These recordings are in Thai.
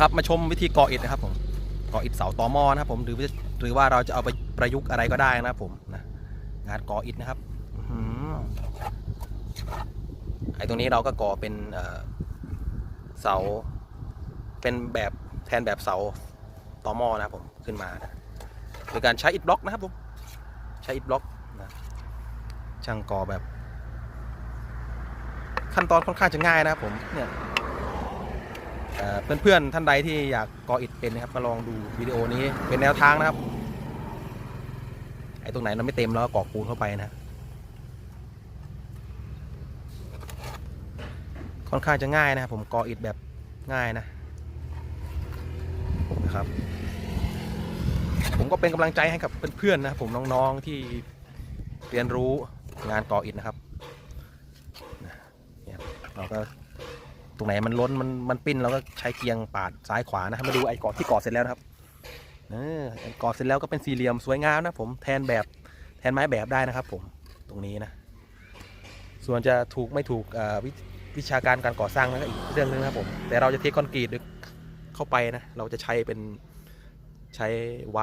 นะครับมาชมวิธีก่ออิฐนะครับผมก่ออิฐเสาตอหมอนะครับผมหรือหรือว่าเราจะเอาไปประยุกต์อะไรก็ได้นะครับผมนะงานก่ออิฐนะครับไอ้ตรงนี้เราก็ก่อเป็นเสาเป็นแบบแทนแบบเสาตอหมอนะครับผมขึ้นมานะโดยการใช้อิฐบล็อกนะครับผมใช้อิฐบล็อกนะช่างก่อแบบ ขั้นตอนค่อนข้างจะง่ายนะครับผมเนี่ย เพื่อนๆท่านใดที่อยากก่ออิฐเป็นนะครับมาลองดูวิดีโอนี้เป็นแนวทางนะครับ ไอ้ตรงไหนเราไม่เต็มเราก็กรอกปูนเข้าไปนะค่อนข้างจะง่ายนะครับผมก่ออิฐแบบง่ายนะนะครับ ผมก็เป็นกำลังใจให้กับเพื่อนๆนะครับผมน้องๆที่เรียนรู้งานก่ออิฐนะครับเราก็ ตรงไหนมันล้นมันมันปิ้นเราก็ใช้เกียงปาดซ้ายขวานะครับมาดูไอ้กอบที่กอบเสร็จแล้วนะครับเออไอ้กอบเสร็จแล้วก็เป็นสี่เหลี่ยมสวยงามนะผมแทนแบบแทนไม้แบบได้นะครับ ผมตรงนี้นะ ส่วนจะถูกไม่ถูกวิวิชาการการก่อสร้างนั่นก็อีกเรื่องนึงนะครับผมแต่เราจะเทคอนกรีตเข้าไปนะเราจะใช้เป็นใช้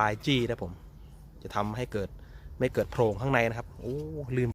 YG นะผม จะทำให้เกิดไม่เกิดโพรงข้างในนะครับ โอ้ ลืม